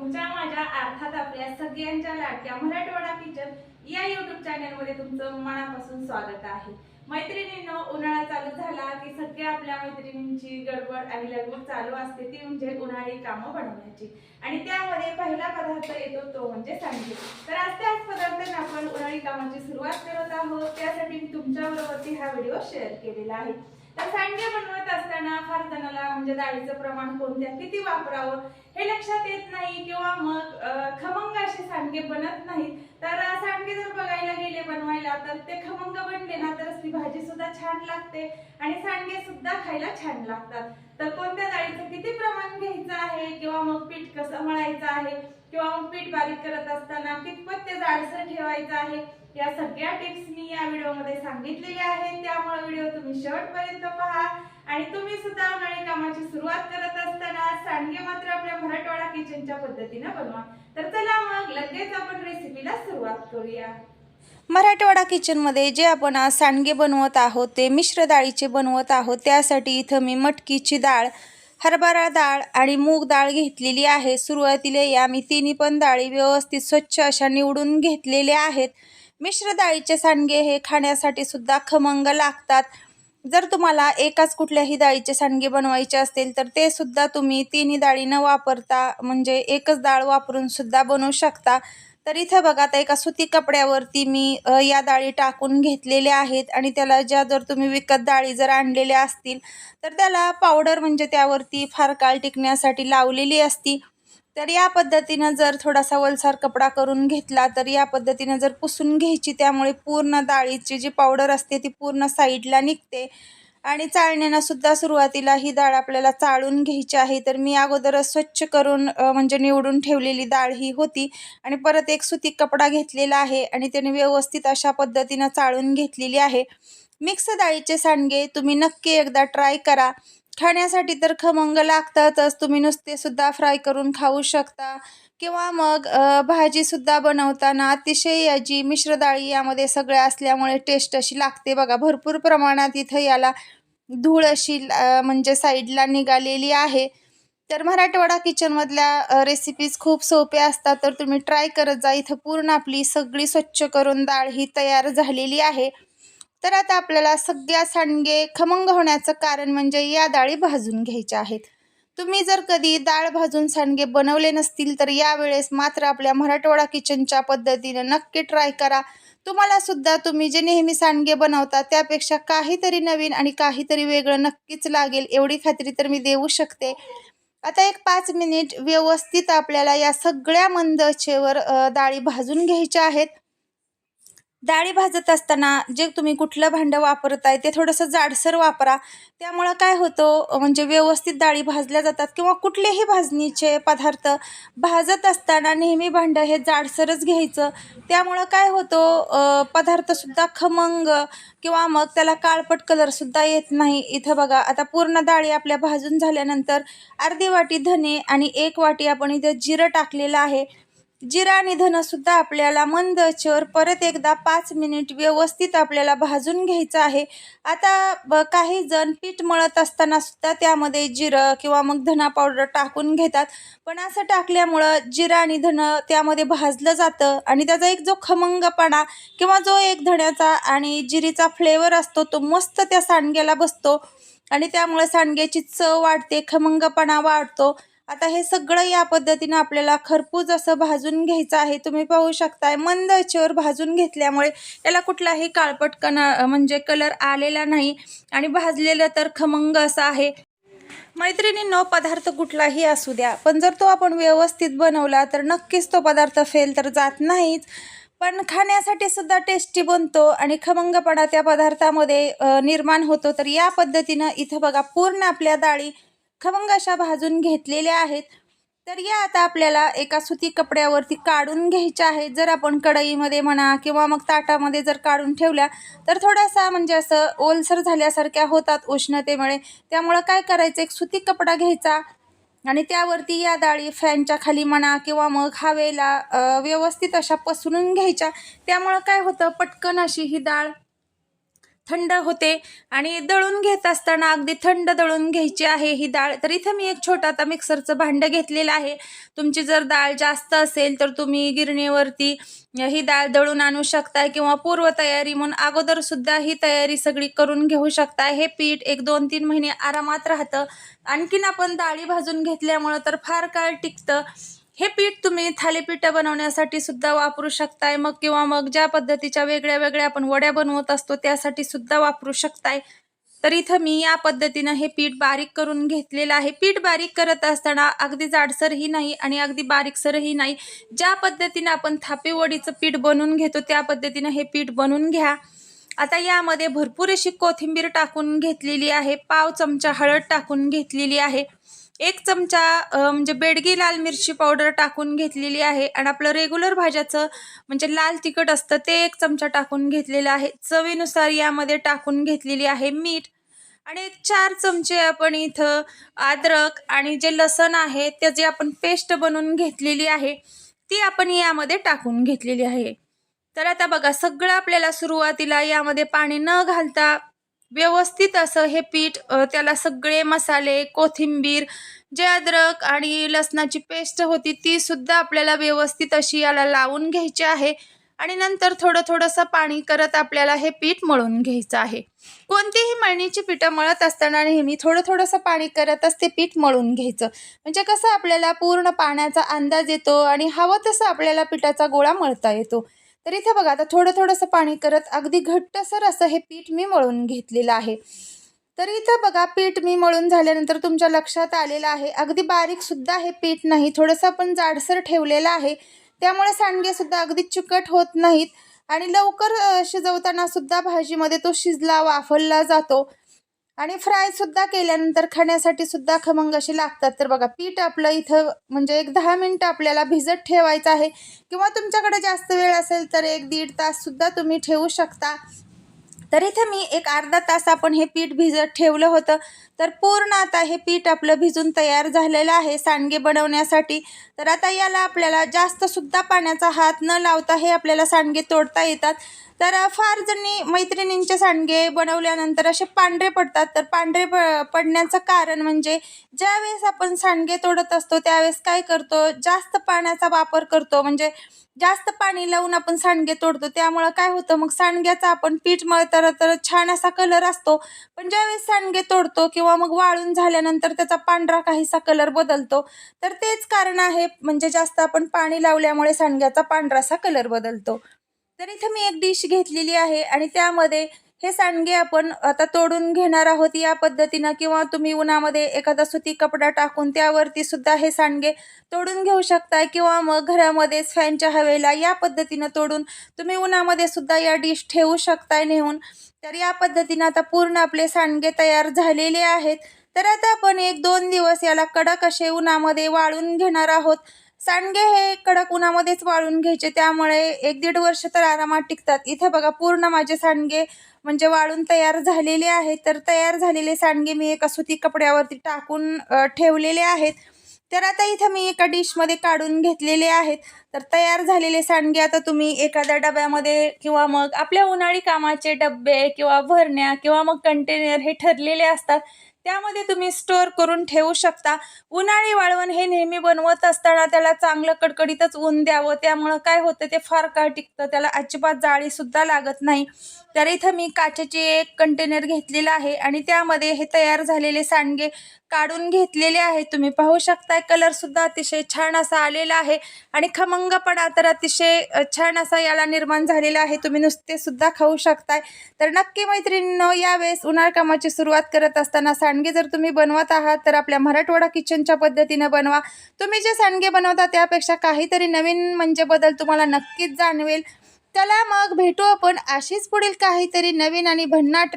तुमच्या माझ्या अर्थात आपल्या सगळ्यांच्या लाडक्या मराठवाडा किचन या युट्यूब चॅनलमध्ये तुमचं मनापासून स्वागत आहे. मैत्रिणींनो उन्हाळा चालू झाला की सगळ्या आपल्या मैत्रिणींची गडबड आणि लगबग चालू असते ती म्हणजे उन्हाळी कामं बनवण्याची. आणि त्यामध्ये पहिला पदार्थ येतो तो म्हणजे सांडगे. तर आज त्याच पदार्थाने आपण उन्हाळी कामाची सुरुवात करत आहोत. त्यासाठी मी तुमच्याबरोबरती हा व्हिडिओ शेअर केलेला आहे. तर सांडगे बनवत असताना फार जणाला म्हणजे डाळीचं प्रमाण कोणत्या? किती वापरावं? हे लक्षात येत नाही किंवा मग खमंग असे सांडगे बनत नाहीत. तर सांडगे जर बघायला गेले बनवायला तर ते खमंग बनले ना तरच ती भाजी सुद्धा छान लागते आणि सांडगे सुद्धा खायला छान लागतात. तर कोणत्या डाळीचं किती प्रमाण घ्यायचं आहे? किंवा मग पीठ कसं मळायचं आहे? किंवा मग पीठ बारीक करत असताना कितपत ते जाडसर ठेवायचं आहे? या सगळ्या टिप्स मी सांगितलेले आहे त्यामुळे व्हिडिओ तुम्ही शेवटपर्यंत पहा. आणि तुम्ही सुद्धा उन्हाळी कामाची सुरुवात करत असताना सांडगे मात्र आपल्या मराठवाडा किचनच्या पद्धतीने बनवा. तर चला मग लगेच आपण रेसिपीला सुरुवात करूया. मराठवाडा किचनमध्ये जे आपण आज सांडगे बनवत आहोत ते मिश्र डाळीचे बनवत आहोत त्यासाठी इथं मी मटकीची डाळ हरभरा डाळ आणि मूग डाळ घेतलेली आहे. सुरुवातीला या मी तिन्ही पण डाळी व्यवस्थित स्वच्छ अशा निवडून घेतलेल्या आहेत. मिश्र डाळीचे सांडगे हे खाण्यासाठी सुद्धा खमंग लागतात. जर तुम्हाला एकाच कुठल्याही डाळीचे सांडगे बनवायचे असतील तर ते सुद्धा तुम्ही तिन्ही डाळी न वापरता म्हणजे एकच डाळ वापरून सुद्धा बनवू शकता. तर इथं बघा आता एका सुती कपड्यावरती मी या डाळी टाकून घेतलेल्या आहेत आणि त्याला ज्या जर तुम्ही विकत डाळी जर आणलेल्या असतील तर त्याला पावडर म्हणजे त्यावरती फार काळ टिकण्यासाठी लावलेली असती. तर या पद्धतीनं जर थोडासा वलसार कपडा करून घेतला तर या पद्धतीनं जर पुसून घ्यायची त्यामुळे पूर्ण डाळीची जी पावडर असते ती पूर्ण साईडला निघते. आणि चाळण्यानं सुद्धा सुरुवातीला ही डाळ आपल्याला चाळून घ्यायची आहे. तर मी अगोदरच स्वच्छ करून म्हणजे निवडून ठेवलेली डाळ ही होती. आणि परत एक सुती कपडा घेतलेला आहे आणि त्याने व्यवस्थित अशा पद्धतीनं चाळून घेतलेली आहे. मिक्स डाळीचे सांडगे तुम्ही नक्की एकदा ट्राय करा. खाण्यासाठी तर खमंग लागतातच. तुम्ही नुसते सुद्धा फ्राय करून खाऊ शकता. किंवा मग भाजीसुद्धा बनवताना अतिशय याची मिश्र डाळी यामध्ये सगळ्या असल्यामुळे टेस्ट अशी लागते बघा. भरपूर प्रमाणात इथं याला धूळ अशी म्हणजे साईडला निघालेली आहे. तर मराठवाडा किचनमधल्या रेसिपीज खूप सोप्या असतात. तर तुम्ही ट्राय करत जा. इथं पूर्ण आपली सगळी स्वच्छ करून डाळ ही तयार झालेली आहे. तर आता आपल्याला सगळ्या सांडगे खमंग होण्याचं कारण म्हणजे या डाळी भाजून घ्यायच्या आहेत. तुम्ही जर कधी डाळ भाजून सांडगे बनवले नसतील तर यावेळेस मात्र आपल्या मराठवाडा किचनच्या पद्धतीनं नक्की ट्राय करा. तुम्हाला सुद्धा तुम्ही जे नेहमी सांडगे बनवता त्यापेक्षा काहीतरी नवीन आणि काहीतरी वेगळं नक्कीच लागेल एवढी खात्री तर मी देऊ शकते. आता एक पाच मिनिट व्यवस्थित आपल्याला या सगळ्या मंदचेवर डाळी भाजून घ्यायच्या आहेत. डाळी भाजत असताना जे तुम्ही कुठलं भांडं वापरत आहे ते थोडंसं जाडसर वापरा. त्यामुळं काय होतं म्हणजे व्यवस्थित डाळी भाजल्या जातात किंवा कुठलेही भाजणीचे पदार्थ भाजत असताना नेहमी भांडं हे जाडसरच घ्यायचं. त्यामुळं काय होतं पदार्थसुद्धा खमंग किंवा मग त्याला काळपट कलरसुद्धा येत नाही. इथं बघा आता पूर्ण डाळी आपल्या भाजून झाल्यानंतर अर्धी वाटी धने आणि एक वाटी आपण इथं जिरं टाकलेलं आहे. जिरा निधनसुद्धा आपल्याला मंद आचेवर परत एकदा पाच मिनिट व्यवस्थित आपल्याला भाजून घ्यायचं आहे. आता ब काही जण पीठ मळत असताना सुद्धा त्यामध्ये जिरं किंवा मग धना पावडर टाकून घेतात. पण असं टाकल्यामुळं जिरा आणि त्यामध्ये भाजलं जातं आणि त्याचा एक जो खमंगपणा किंवा जो एक धण्याचा आणि जिरीचा फ्लेवर असतो तो मस्त त्या सांडग्याला बसतो आणि त्यामुळे सांडग्याची चव वाढते खमंगपणा वाढतो. आता हे सगळं या पद्धतीनं आपल्याला खरपूज असं भाजून घ्यायचं आहे. तुम्ही पाहू शकताय मंद आचेवर भाजून घेतल्यामुळे याला कुठलाही काळपट कना म्हणजे कलर आलेला नाही आणि भाजलेलं तर खमंग असं आहे. मैत्रिणींनो पदार्थ कुठलाही असू द्या पण जर तो आपण व्यवस्थित बनवला तर नक्कीच तो पदार्थ फेल तर जात नाहीच. पण खाण्यासाठी सुद्धा टेस्टी बनतो आणि खमंगपणा त्या पदार्थामध्ये निर्माण होतो. तर या पद्धतीनं इथं बघा पूर्ण आपल्या डाळी खमंग अशा भाजून घेतलेल्या आहेत. तर या आता आपल्याला एका सुती कपड्यावरती काढून घ्यायच्या आहेत. जर आपण कढईमध्ये म्हणा किंवा मग ताटामध्ये जर काढून ठेवल्या तर थोडासा म्हणजे असं ओलसर झाल्यासारख्या होतात उष्णतेमुळे. त्यामुळं काय करायचं? एक सुती कपडा घ्यायचा आणि त्यावरती या डाळी फॅनच्या खाली म्हणा किंवा मग हवेला व्यवस्थित अशा पसरून घ्यायच्या. त्यामुळं काय होतं? पटकन अशी ही डाळ थंड होते आणि दळून घेत असताना अगदी थंड दळून घ्यायची आहे ही डाळ. तर इथं मी एक छोटा आता मिक्सरचं भांडं घेतलेलं आहे. तुमची जर डाळ जास्त असेल तर तुम्ही गिरणीवरती ही डाळ दळून आणू शकताय किंवा पूर्वतयारी म्हणून अगोदरसुद्धा ही तयारी सगळी करून घेऊ शकताय. हे पीठ एक दोन तीन महिने आरामात राहतं. आणखीन आपण डाळी भाजून घेतल्यामुळं तर फार काळ टिकतं. हे पीठ तुम्ही थालीपीठं बनवण्यासाठी सुद्धा वापरू शकताय. मग किंवा मग ज्या पद्धतीच्या वेगळ्या वेगळ्या आपण वड्या बनवत असतो त्यासाठी सुद्धा वापरू शकताय. तर इथं मी या पद्धतीनं हे पीठ बारीक करून घेतलेलं आहे. पीठ बारीक करत असताना अगदी जाडसरही नाही आणि अगदी बारीकसरही नाही. ज्या पद्धतीनं आपण थापीवडीचं पीठ बनवून घेतो त्या पद्धतीनं हे पीठ बनवून घ्या. आता यामध्ये भरपूर अशी कोथिंबीर टाकून घेतलेली आहे. पाव चमचा हळद टाकून घेतलेली आहे. एक चमचा म्हणजे बेडगी लाल मिरची पावडर टाकून घेतलेली आहे आणि आपलं रेग्युलर भाज्याचं म्हणजे लाल तिखट असतं ते एक चमचा टाकून घेतलेलं आहे. चवीनुसार यामध्ये टाकून घेतलेली आहे मीठ आणि एक चार चमचे आपण इथं अद्रक आणि जे लसण आहे त्याची आपण पेस्ट बनवून घेतलेली आहे ती आपण यामध्ये टाकून घेतलेली आहे. तर आता बघा सगळं आपल्याला सुरुवातीला यामध्ये पाणी न घालता व्यवस्थित असं हे पीठ त्याला सगळे मसाले कोथिंबीर जे अद्रक आणि लसणाची पेस्ट होती ती सुद्धा आपल्याला व्यवस्थित अशी याला लावून घ्यायची आहे. आणि नंतर थोडं थोडंसं पाणी करत आपल्याला हे पीठ मळून घ्यायचं आहे. कोणतीही मळणीची पिठं मळत असताना नेहमी थोडं थोडंसं पाणी करतच ते पीठ मळून घ्यायचं. म्हणजे कसं आपल्याला पूर्ण पाण्याचा अंदाज येतो आणि हवं तसं आपल्याला पिठाचा गोळा मळता येतो. तर इथे बघा आता थोडं थोडंसं पाणी करत अगदी घट्टसर असं हे पीठ मी मळून घेतलेलं आहे. तर इथं बघा पीठ मी मळून झाल्यानंतर तुमच्या लक्षात आलेलं आहे अगदी बारीकसुद्धा हे पीठ नाही थोडंसं आपण जाडसर ठेवलेलं आहे. त्यामुळे सांडगेसुद्धा अगदी चिकट होत नाहीत आणि लवकर शिजवताना सुद्धा भाजीमध्ये तो शिजला वाफळला जातो. आणि फ्राय सुद्धा केल्यानंतर खाण्यासाठी सुद्धा खमंग असे लागतात. तर बघा पीठ आपलं इथं म्हणजे एक दहा मिनटं आपल्याला भिजत ठेवायचं आहे. किंवा तुमच्याकडे जास्त वेळ असेल तर एक दीड तास सुद्धा तुम्ही ठेवू शकता. तर इथे मी एक अर्धा तास आपण हे पीठ भिजत ठेवलं होतं. तर पूर्ण आता हे पीठ आपलं भिजून तयार झालेलं आहे सांडगे बनवण्यासाठी. तर आता याला आपल्याला जास्तसुद्धा पाण्याचा हात न लावता हे आपल्याला सांडगे तोडता येतात. तर फार जणी मैत्रिणींचे सांडगे बनवल्यानंतर असे पांढरे पडतात. तर पांढरे प पडण्याचं कारण म्हणजे ज्यावेळेस आपण सांडगे तोडत असतो त्यावेळेस काय करतो? जास्त पाण्याचा वापर करतो. म्हणजे जास्त पाणी लावून आपण सांडगे तोडतो. त्यामुळं काय होतं मग सांडग्याचा आपण पीठ मळताना तर छान असा कलर असतो. पण ज्यावेळेस सांडगे तोडतो किंवा मग वाळून झाल्यानंतर त्याचा पांढरा काहीसा कलर बदलतो तर तेच कारण आहे म्हणजे जास्त आपण पाणी लावल्यामुळे सांडग्याचा पांढरासा कलर बदलतो. तर इथं मी एक डिश घेतलेली आहे आणि त्यामध्ये हे सांडगे आपण आता तोडून घेणार आहोत या पद्धतीनं किंवा तुम्ही उन्हामध्ये एखादा सुती कपडा टाकून त्यावरती सुद्धा हे सांडगे तोडून घेऊ शकताय किंवा मग घरामध्येच फॅनच्या हवेला या पद्धतीनं तोडून तुम्ही उन्हामध्ये सुद्धा या डिश ठेवू शकताय नेऊन तर या पद्धतीनं आता पूर्ण आपले सांडगे तयार झालेले आहेत. तर आता आपण एक दोन दिवस याला कडक असे उन्हामध्ये वाळून घेणार आहोत. सांडगे हे कडक उन्हामध्येच वाळून घ्यायचे. त्यामुळे एक दीड वर्ष तर आरामात टिकतात. इथे बघा पूर्ण माझे सांडगे म्हणजे वाळून तयार झालेले आहेत. तर तयार झालेले सांडगे मी एका सुती कपड्यावरती टाकून ठेवलेले आहेत. तर आता इथं मी एका डिशमध्ये काढून घेतलेले आहेत. तर तयार झालेले सांडगे आता तुम्ही एखाद्या डब्यामध्ये किंवा मग आपल्या उन्हाळी कामाचे डबे किंवा भरण्या किंवा मग कंटेनर हे ठरलेले असतात. त्यामध्ये तुम्ही स्टोअर करून ठेवू शकता. उन्हाळी वाळवण हे नेहमी बनवत असताना त्याला चांगलं कडकडीतच ऊन द्यावं. त्यामुळं काय होतं ते फार काळ टिकतं. त्याला अजिबात जाळीसुद्धा लागत नाही. तर इथं मी काचेची एक कंटेनर घेतलेला आहे आणि त्यामध्ये हे तयार झालेले सांडगे काढून घेतलेले आहे तुम्ही पाहू शकताय कलरसुद्धा अतिशय छान असा आलेला आहे. आणि खमंगपणा तर अतिशय छान असा याला निर्माण झालेला आहे. तुम्ही नुसतेसुद्धा खाऊ शकताय. तर नक्की मैत्रिणींनो यावेळेस उन्हाळ कामाची सुरुवात करत असताना सांडगे जर तुम्ही बनवत आहात तर आपल्या मराठवाडा किचनच्या पद्धतीनं बनवा. तुम्ही जे सांडगे बनवता त्यापेक्षा काहीतरी नवीन म्हणजे बदल तुम्हाला नक्कीच जाणवेल. चला मग भेटू आपण अशीच पुढील काहीतरी नवीन आणि भन्नाट